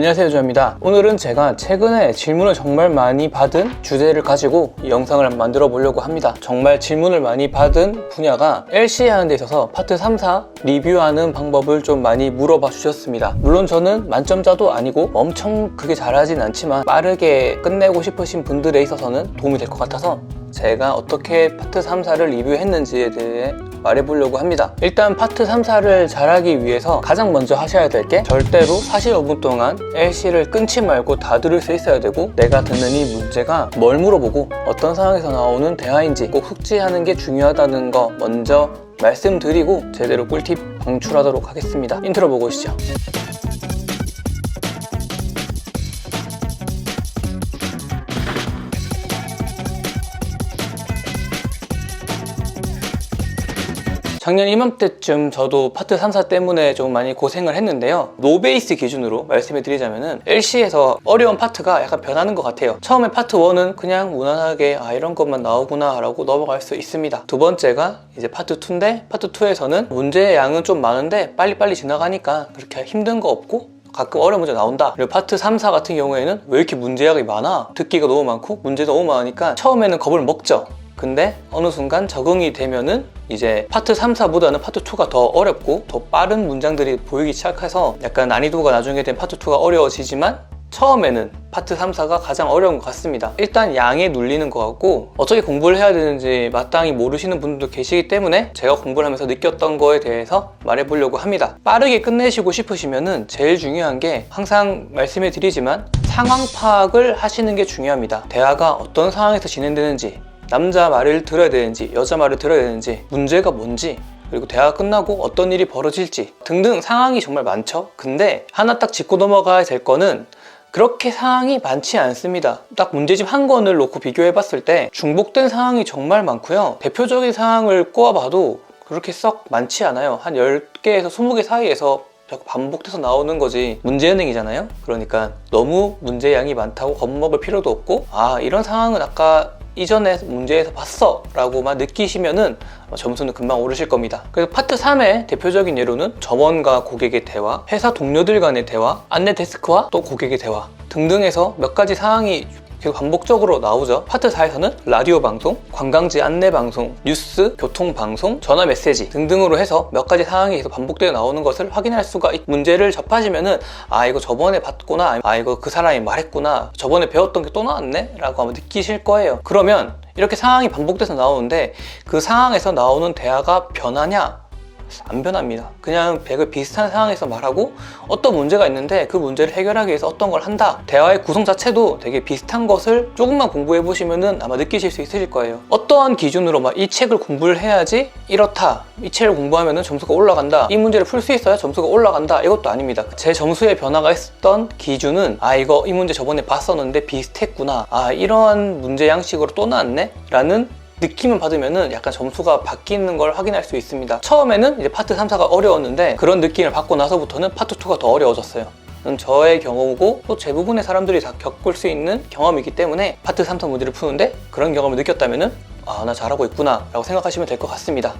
안녕하세요 주입니다. 오늘은 제가 최근에 질문을 정말 많이 받은 주제를 가지고 이 영상을 만들어 보려고 합니다. 정말 질문을 많이 받은 분야가 LCA 하는 데 있어서 파트 3, 4 리뷰하는 방법을 좀 많이 물어봐 주셨습니다. 물론 저는 만점자도 아니고 엄청 그게 잘하진 않지만 빠르게 끝내고 싶으신 분들에 있어서는 도움이 될 것 같아서 제가 어떻게 파트 3, 4를 리뷰했는지에 대해 말해보려고 합니다. 일단 파트 3, 4를 잘하기 위해서 가장 먼저 하셔야 될 게 절대로 45분 동안 LC를 끊지 말고 다 들을 수 있어야 되고 내가 듣는 이 문제가 뭘 물어보고 어떤 상황에서 나오는 대화인지 꼭 숙지하는 게 중요하다는 거 먼저 말씀드리고 제대로 꿀팁 방출하도록 하겠습니다. 인트로 보고 오시죠. 작년 이맘때쯤 저도 파트 3, 4 때문에 좀 많이 고생을 했는데요. 노베이스 기준으로 말씀해 드리자면은 LC에서 어려운 파트가 약간 변하는 것 같아요. 처음에 파트 1은 그냥 무난하게 아 이런 것만 나오구나 라고 넘어갈 수 있습니다. 두 번째가 이제 파트 2인데 파트 2에서는 문제의 양은 좀 많은데 빨리빨리 지나가니까 그렇게 힘든 거 없고 가끔 어려운 문제 나온다. 그리고 파트 3, 4 같은 경우에는 왜 이렇게 문제량이 많아? 듣기가 너무 많고 문제도 너무 많으니까 처음에는 겁을 먹죠. 근데 어느 순간 적응이 되면은 이제 파트 3, 4보다는 파트 2가 더 어렵고 더 빠른 문장들이 보이기 시작해서 약간 난이도가 나중에 된 파트 2가 어려워지지만 처음에는 파트 3, 4가 가장 어려운 것 같습니다. 일단 양에 눌리는 것 같고 어떻게 공부를 해야 되는지 마땅히 모르시는 분들도 계시기 때문에 제가 공부를 하면서 느꼈던 거에 대해서 말해보려고 합니다. 빠르게 끝내시고 싶으시면은 제일 중요한 게 항상 말씀해 드리지만 상황 파악을 하시는 게 중요합니다. 대화가 어떤 상황에서 진행되는지 남자 말을 들어야 되는지 여자 말을 들어야 되는지 문제가 뭔지 그리고 대화가 끝나고 어떤 일이 벌어질지 등등 상황이 정말 많죠 근데 하나 딱 짚고 넘어가야 될 거는 그렇게 상황이 많지 않습니다. 딱 문제집 한 권을 놓고 비교해 봤을 때 중복된 상황이 정말 많고요. 대표적인 상황을 꼽아봐도 그렇게 썩 많지 않아요. 한 10개에서 20개 사이에서 자꾸 반복돼서 나오는 거지 문제은행이잖아요. 그러니까 너무 문제양이 많다고 겁먹을 필요도 없고 아 이런 상황은 아까 이전에 문제에서 봤어 라고만 느끼시면은 점수는 금방 오르실 겁니다. 그래서 파트 3의 대표적인 예로는 점원과 고객의 대화 회사 동료들 간의 대화 안내 데스크와 또 고객의 대화 등등해서 몇 가지 상황이 계속 반복적으로 나오죠. 파트 4에서는 라디오 방송, 관광지 안내 방송, 뉴스, 교통 방송, 전화 메시지 등등으로 해서 몇 가지 상황이 계속 반복되어 나오는 것을 확인할 수가 있 문제를 접하시면은 아 이거 저번에 봤구나 아 이거 그 사람이 말했구나 저번에 배웠던 게 또 나왔네? 라고 아마 느끼실 거예요. 그러면 이렇게 상황이 반복돼서 나오는데 그 상황에서 나오는 대화가 변하냐 안 변합니다. 그냥 백을 비슷한 상황에서 말하고 어떤 문제가 있는데 그 문제를 해결하기 위해서 어떤 걸 한다. 대화의 구성 자체도 되게 비슷한 것을 조금만 공부해 보시면은 아마 느끼실 수 있으실 거예요. 어떠한 기준으로 막 이 책을 공부를 해야지 이렇다. 이 책을 공부하면은 점수가 올라간다. 이 문제를 풀 수 있어야 점수가 올라간다. 이것도 아닙니다. 제 점수의 변화가 있었던 기준은 아 이거 이 문제 저번에 봤었는데 비슷했구나. 아 이러한 문제 양식으로 또 나왔네? 라는 느낌을 받으면은 약간 점수가 바뀌는 걸 확인할 수 있습니다. 처음에는 이제 파트 3, 4가 어려웠는데 그런 느낌을 받고 나서부터는 파트 2가 더 어려워졌어요. 는 저의 경험이고 또 대부분의 사람들이 다 겪을 수 있는 경험이기 때문에 파트 3, 4 문제를 푸는데 그런 경험을 느꼈다면은 아, 나 잘하고 있구나 라고 생각하시면 될 것 같습니다.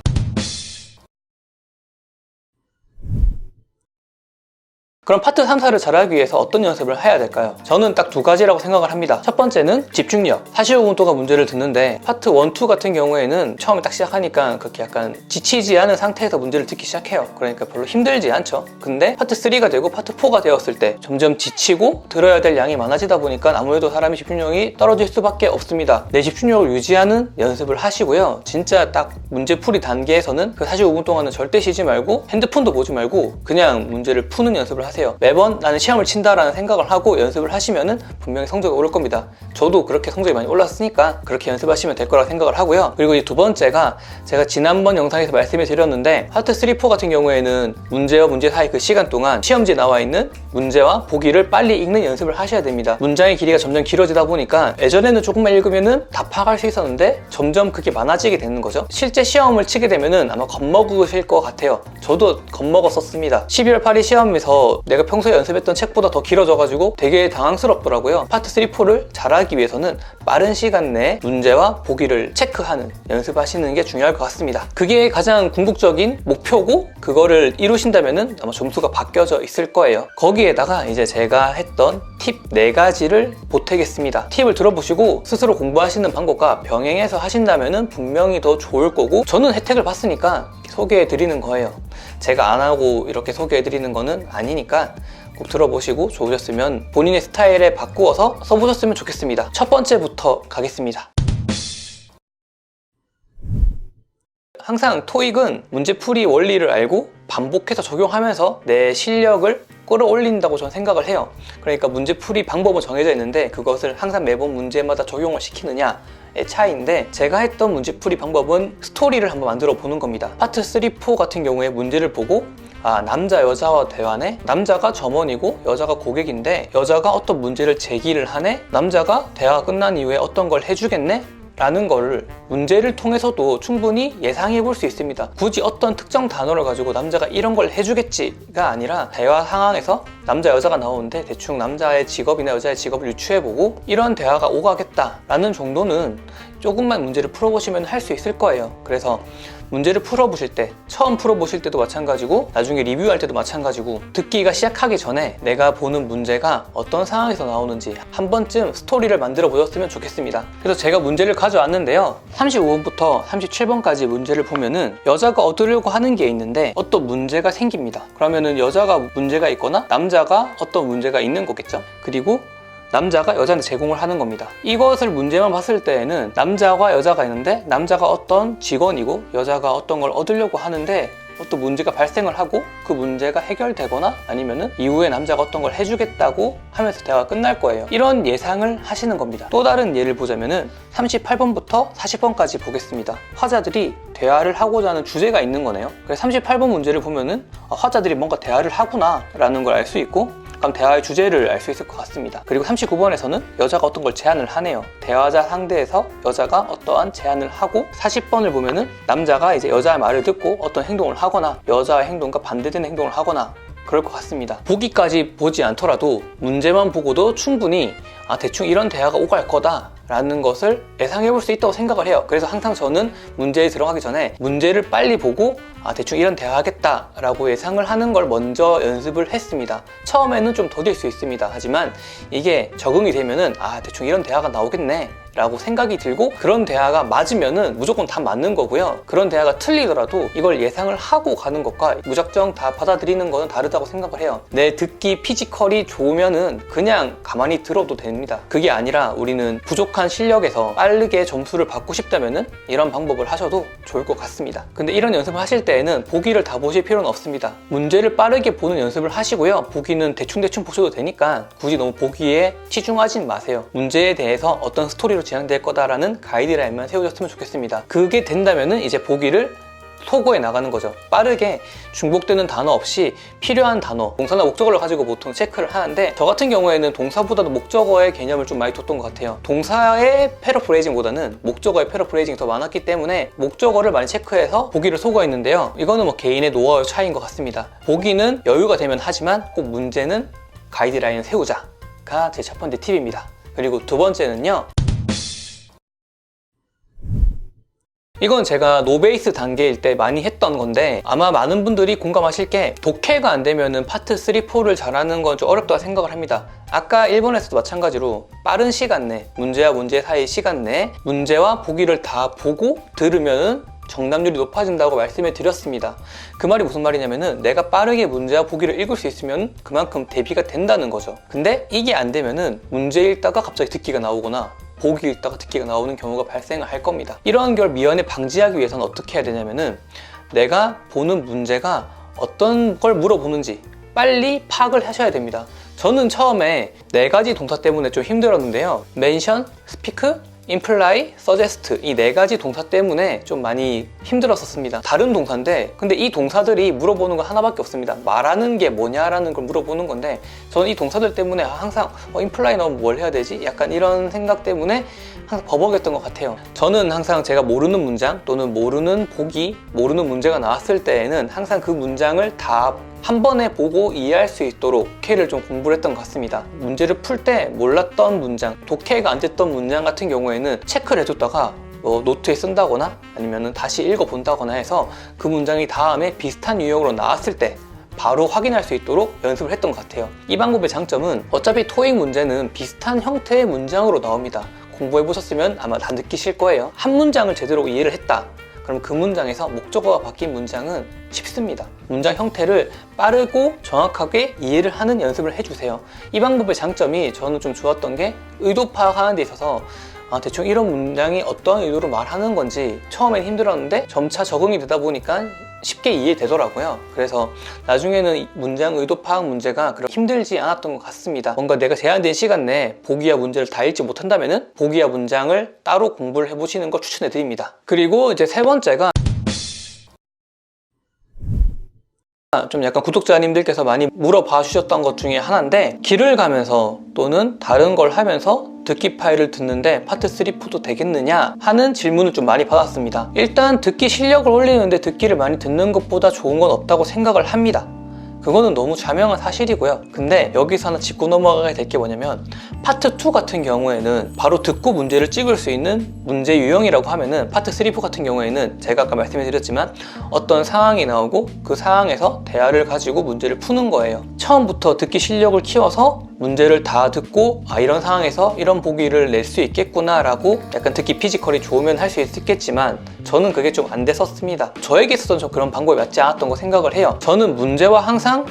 그럼 파트 3, 4를 잘하기 위해서 어떤 연습을 해야 될까요? 저는 딱 두 가지라고 생각을 합니다. 첫 번째는 집중력. 45분 동안 문제를 듣는데 파트 1, 2 같은 경우에는 처음에 딱 시작하니까 그렇게 약간 지치지 않은 상태에서 문제를 듣기 시작해요. 그러니까 별로 힘들지 않죠. 근데 파트 3가 되고 파트 4가 되었을 때 점점 지치고 들어야 될 양이 많아지다 보니까 아무래도 사람이 집중력이 떨어질 수밖에 없습니다. 내 집중력을 유지하는 연습을 하시고요. 진짜 딱 문제풀이 단계에서는 그 45분 동안은 절대 쉬지 말고 핸드폰도 보지 말고 그냥 문제를 푸는 연습을 하세요. 매번 나는 시험을 친다라는 생각을 하고 연습을 하시면은 분명히 성적이 오를 겁니다. 저도 그렇게 성적이 많이 올랐으니까 그렇게 연습하시면 될 거라고 생각을 하고요. 그리고 이 두 번째가 제가 지난번 영상에서 말씀을 드렸는데 파트 3, 4 같은 경우에는 문제와 문제 사이 그 시간 동안 시험지에 나와 있는 문제와 보기를 빨리 읽는 연습을 하셔야 됩니다. 문장의 길이가 점점 길어지다 보니까 예전에는 조금만 읽으면은 다 파악할 수 있었는데 점점 그게 많아지게 되는 거죠. 실제 시험을 치게 되면은 아마 겁먹으실 것 같아요. 저도 겁먹었었습니다. 12월 8일 시험에서 또 내가 평소에 연습했던 책보다 더 길어져가지고 되게 당황스럽더라고요. 파트 3, 4를 잘하기 위해서는 빠른 시간 내에 문제와 보기를 체크하는 연습하시는 게 중요할 것 같습니다. 그게 가장 궁극적인 목표고 그거를 이루신다면은 아마 점수가 바뀌어져 있을 거예요. 거기에다가 이제 제가 했던 팁 4가지를 보태겠습니다. 팁을 들어보시고 스스로 공부하시는 방법과 병행해서 하신다면은 분명히 더 좋을 거고 저는 혜택을 봤으니까 소개해 드리는 거예요. 제가 안 하고 이렇게 소개해 드리는 거는 아니니까 꼭 들어보시고 좋으셨으면 본인의 스타일에 바꾸어서 써보셨으면 좋겠습니다. 첫 번째부터 가겠습니다. 항상 토익은 문제풀이 원리를 알고 반복해서 적용하면서 내 실력을 끌어올린다고 저는 생각을 해요. 그러니까 문제풀이 방법은 정해져 있는데 그것을 항상 매번 문제마다 적용을 시키느냐의 차이인데 제가 했던 문제풀이 방법은 스토리를 한번 만들어 보는 겁니다. 파트 3, 4 같은 경우에 문제를 보고 아, 남자 여자와 대화네. 남자가 점원이고 여자가 고객인데 여자가 어떤 문제를 제기를 하네. 남자가 대화가 끝난 이후에 어떤 걸 해주겠네. 라는 거를 문제를 통해서도 충분히 예상해 볼 수 있습니다. 굳이 어떤 특정 단어를 가지고 남자가 이런 걸 해주겠지가 아니라 대화 상황에서 남자 여자가 나오는데 대충 남자의 직업이나 여자의 직업을 유추해 보고 이런 대화가 오가겠다라는 정도는 조금만 문제를 풀어보시면 할 수 있을 거예요. 그래서 문제를 풀어보실 때 처음 풀어보실 때도 마찬가지고 나중에 리뷰할 때도 마찬가지고 듣기가 시작하기 전에 내가 보는 문제가 어떤 상황에서 나오는지 한 번쯤 스토리를 만들어 보셨으면 좋겠습니다. 그래서 제가 문제를 가져왔는데요. 35번부터 37번까지 문제를 보면은 여자가 얻으려고 하는 게 있는데 어떤 문제가 생깁니다. 그러면은 여자가 문제가 있거나 남자가 어떤 문제가 있는 거겠죠? 그리고 남자가 여자한테 제공을 하는 겁니다. 이것을 문제만 봤을 때에는 남자와 여자가 있는데 남자가 어떤 직원이고 여자가 어떤 걸 얻으려고 하는데 어떤 문제가 발생을 하고 그 문제가 해결되거나 아니면은 이후에 남자가 어떤 걸 해주겠다고 하면서 대화가 끝날 거예요. 이런 예상을 하시는 겁니다. 또 다른 예를 보자면은 38번부터 40번까지 보겠습니다. 화자들이 대화를 하고자 하는 주제가 있는 거네요. 그래서 38번 문제를 보면은 아, 화자들이 뭔가 대화를 하구나 라는 걸 알 수 있고 그럼 대화의 주제를 알 수 있을 것 같습니다. 그리고 39번에서는 여자가 어떤 걸 제안을 하네요. 대화자 상대에서 여자가 어떠한 제안을 하고 40번을 보면은 남자가 이제 여자의 말을 듣고 어떤 행동을 하거나 여자의 행동과 반대되는 행동을 하거나 그럴 것 같습니다. 보기까지 보지 않더라도 문제만 보고도 충분히 아 대충 이런 대화가 오갈 거다 라는 것을 예상해 볼 수 있다고 생각을 해요. 그래서 항상 저는 문제에 들어가기 전에 문제를 빨리 보고 아 대충 이런 대화 하겠다 라고 예상을 하는 걸 먼저 연습을 했습니다. 처음에는 좀 더딜 수 있습니다. 하지만 이게 적응이 되면은 아 대충 이런 대화가 나오겠네 라고 생각이 들고 그런 대화가 맞으면은 무조건 다 맞는 거고요. 그런 대화가 틀리더라도 이걸 예상을 하고 가는 것과 무작정 다 받아들이는 거는 다르다고 생각을 해요. 내 듣기 피지컬이 좋으면은 그냥 가만히 들어도 됩니다. 그게 아니라 우리는 부족한 실력에서 빠르게 점수를 받고 싶다면은 이런 방법을 하셔도 좋을 것 같습니다. 근데 이런 연습을 하실 때에는 보기를 다 보실 필요는 없습니다. 문제를 빠르게 보는 연습을 하시고요. 보기는 대충대충 보셔도 되니까 굳이 너무 보기에 치중하진 마세요. 문제에 대해서 어떤 스토리로 진행될 거다라는 가이드라인만 세우셨으면 좋겠습니다. 그게 된다면은 이제 보기를 소거해 나가는 거죠. 빠르게 중복되는 단어 없이 필요한 단어, 동사나 목적어를 가지고 보통 체크를 하는데 저 같은 경우에는 동사보다도 목적어의 개념을 좀 많이 뒀던 것 같아요. 동사의 패러프레이징보다는 목적어의 패러프레이징이 더 많았기 때문에 목적어를 많이 체크해서 보기를 소거했는데요. 이거는 뭐 개인의 노하우 차이인 것 같습니다. 보기는 여유가 되면 하지만 꼭 문제는 가이드라인을 세우자가 제 첫 번째 팁입니다. 그리고 두 번째는요. 이건 제가 노베이스 단계일 때 많이 했던 건데 아마 많은 분들이 공감하실 게 독해가 안 되면은 파트 3, 4를 잘하는 건 좀 어렵다고 생각을 합니다. 아까 1번에서도 마찬가지로 빠른 시간 내 문제와 문제 사이 시간 내에 문제와 보기를 다 보고 들으면은 정답률이 높아진다고 말씀을 드렸습니다. 그 말이 무슨 말이냐면은 내가 빠르게 문제와 보기를 읽을 수 있으면 그만큼 대비가 된다는 거죠. 근데 이게 안 되면은 문제 읽다가 갑자기 듣기가 나오거나 보기 읽다가 듣기가 나오는 경우가 발생을 할 겁니다. 이러한 걸 미연에 방지하기 위해서는 어떻게 해야 되냐면은 내가 보는 문제가 어떤 걸 물어보는지 빨리 파악을 하셔야 됩니다. 저는 처음에 네 가지 동사 때문에 좀 힘들었는데요. mention, speak, imply, suggest 이 네 가지 동사 때문에 좀 많이 힘들었었습니다. 다른 동사인데 근데 이 동사들이 물어보는 거 하나밖에 없습니다. 말하는 게 뭐냐라는 걸 물어보는 건데 저는 이 동사들 때문에 항상 어, imply 넣으면 뭘 해야 되지? 약간 이런 생각 때문에 항상 버벅였던 것 같아요. 저는 항상 제가 모르는 문장 또는 모르는 보기, 모르는 문제가 나왔을 때에는 항상 그 문장을 다 한 번에 보고 이해할 수 있도록 독해를 좀 공부를 했던 것 같습니다. 문제를 풀 때 몰랐던 문장, 독해가 안 됐던 문장 같은 경우에는 체크를 해뒀다가 뭐 노트에 쓴다거나 아니면 다시 읽어본다거나 해서 그 문장이 다음에 비슷한 유형으로 나왔을 때 바로 확인할 수 있도록 연습을 했던 것 같아요. 이 방법의 장점은 어차피 토익 문제는 비슷한 형태의 문장으로 나옵니다. 공부해 보셨으면 아마 다 느끼실 거예요. 한 문장을 제대로 이해를 했다. 그럼 그 문장에서 목적어가 바뀐 문장은 쉽습니다. 문장 형태를 빠르고 정확하게 이해를 하는 연습을 해주세요. 이 방법의 장점이 저는 좀 좋았던 게 의도 파악하는 데 있어서 아, 대충 이런 문장이 어떤 의도로 말하는 건지 처음엔 힘들었는데 점차 적응이 되다 보니까 쉽게 이해되더라고요. 그래서 나중에는 이 문장 의도 파악 문제가 그렇게 힘들지 않았던 것 같습니다. 뭔가 내가 제한된 시간 내에 보기와 문제를 다 읽지 못한다면 은 보기와 문장을 따로 공부를 해보시는 걸 추천해 드립니다. 그리고 이제 세 번째가 좀 약간 구독자님들께서 많이 물어봐 주셨던 것 중에 하나인데 길을 가면서 또는 다른 걸 하면서 듣기 파일을 듣는데 파트 3, 4도 되겠느냐 하는 질문을 좀 많이 받았습니다. 일단 듣기 실력을 올리는데 듣기를 많이 듣는 것보다 좋은 건 없다고 생각을 합니다. 그거는 너무 자명한 사실이고요. 근데 여기서 하나 짚고 넘어가게 될게 뭐냐면 파트 2 같은 경우에는 바로 듣고 문제를 찍을 수 있는 문제 유형이라고 하면은 파트 3, 4 같은 경우에는 제가 아까 말씀드렸지만 어떤 상황이 나오고 그 상황에서 대화를 가지고 문제를 푸는 거예요. 처음부터 듣기 실력을 키워서 문제를 다 듣고 아 이런 상황에서 이런 보기를 낼 수 있겠구나 라고 약간 듣기 피지컬이 좋으면 할 수 있겠지만 저는 그게 좀 안 됐었습니다. 저에게 있어서는 저 그런 방법이 맞지 않았던 거 생각을 해요. 저는 문제와 항상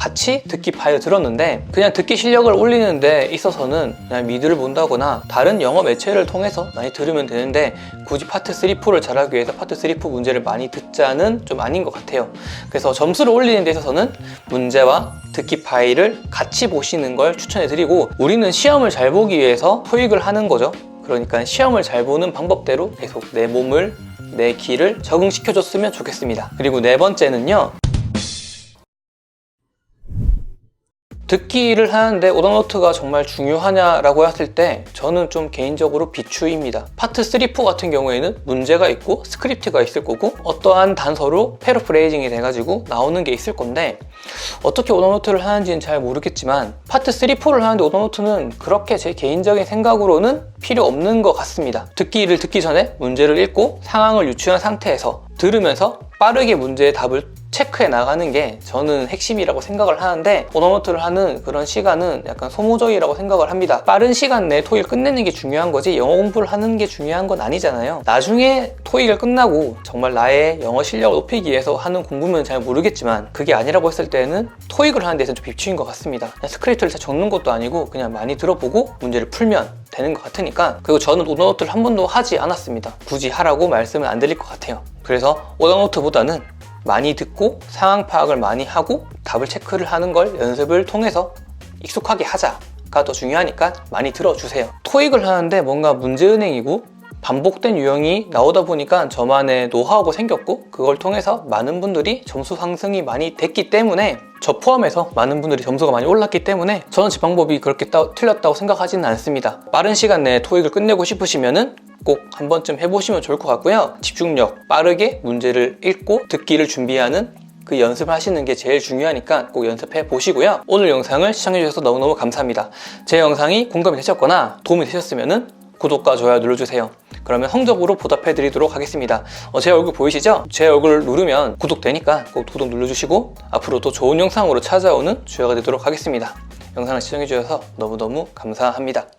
같이 듣기 파일을 들었는데 그냥 듣기 실력을 올리는 데 있어서는 그냥 미드를 본다거나 다른 영어 매체를 통해서 많이 들으면 되는데 굳이 파트 3, 4를 잘하기 위해서 파트 3, 4 문제를 많이 듣자는 좀 아닌 것 같아요. 그래서 점수를 올리는 데 있어서는 문제와 듣기 파일을 같이 보시는 걸 추천해 드리고 우리는 시험을 잘 보기 위해서 토익을 하는 거죠. 그러니까 시험을 잘 보는 방법대로 계속 내 몸을 내 귀를 적응시켜줬으면 좋겠습니다. 그리고 네 번째는요. 듣기를 하는데 오더노트가 정말 중요하냐라고 했을 때 저는 좀 개인적으로 비추입니다. 파트 3, 4 같은 경우에는 문제가 있고 스크립트가 있을 거고 어떠한 단서로 패러프레이징이 돼가지고 나오는 게 있을 건데 어떻게 오더노트를 하는지는 잘 모르겠지만 파트 3, 4를 하는데 오더노트는 그렇게 제 개인적인 생각으로는 필요 없는 것 같습니다. 듣기를 듣기 전에 문제를 읽고 상황을 유추한 상태에서 들으면서 빠르게 문제의 답을 체크해 나가는 게 저는 핵심이라고 생각을 하는데 오너노트를 하는 그런 시간은 약간 소모적이라고 생각을 합니다. 빠른 시간 내에 토익을 끝내는 게 중요한 거지 영어 공부를 하는 게 중요한 건 아니잖아요. 나중에 토익을 끝나고 정말 나의 영어 실력을 높이기 위해서 하는 공부면 잘 모르겠지만 그게 아니라고 했을 때는 토익을 하는 데서 좀 비추인 것 같습니다. 스크립트를 잘 적는 것도 아니고 그냥 많이 들어보고 문제를 풀면 되는 것 같으니 까 그리고 저는 오더노트를 한 번도 하지 않았습니다. 굳이 하라고 말씀은 안 드릴 것 같아요. 그래서 오더노트보다는 많이 듣고 상황 파악을 많이 하고 답을 체크를 하는 걸 연습을 통해서 익숙하게 하자가 더 중요하니까 많이 들어주세요. 토익을 하는데 뭔가 문제은행이고 반복된 유형이 나오다 보니까 저만의 노하우가 생겼고 그걸 통해서 많은 분들이 점수 상승이 많이 됐기 때문에 저 포함해서 많은 분들이 점수가 많이 올랐기 때문에 저는 제 방법이 그렇게 따- 틀렸다고 생각하지는 않습니다. 빠른 시간 내에 토익을 끝내고 싶으시면은 꼭한 번쯤 해보시면 좋을 것 같고요. 집중력, 빠르게 문제를 읽고 듣기를 준비하는 그 연습을 하시는 게 제일 중요하니까 꼭 연습해 보시고요. 오늘 영상을 시청해 주셔서 너무너무 감사합니다. 제 영상이 공감이 되셨거나 도움이 되셨으면 구독과 좋아요 눌러주세요. 그러면 성적으로 보답해 드리도록 하겠습니다. 어, 제 얼굴 보이시죠? 제 얼굴 누르면 구독되니까 꼭 구독 눌러주시고 앞으로도 좋은 영상으로 찾아오는 주여가 되도록 하겠습니다. 영상을 시청해 주셔서 너무너무 감사합니다.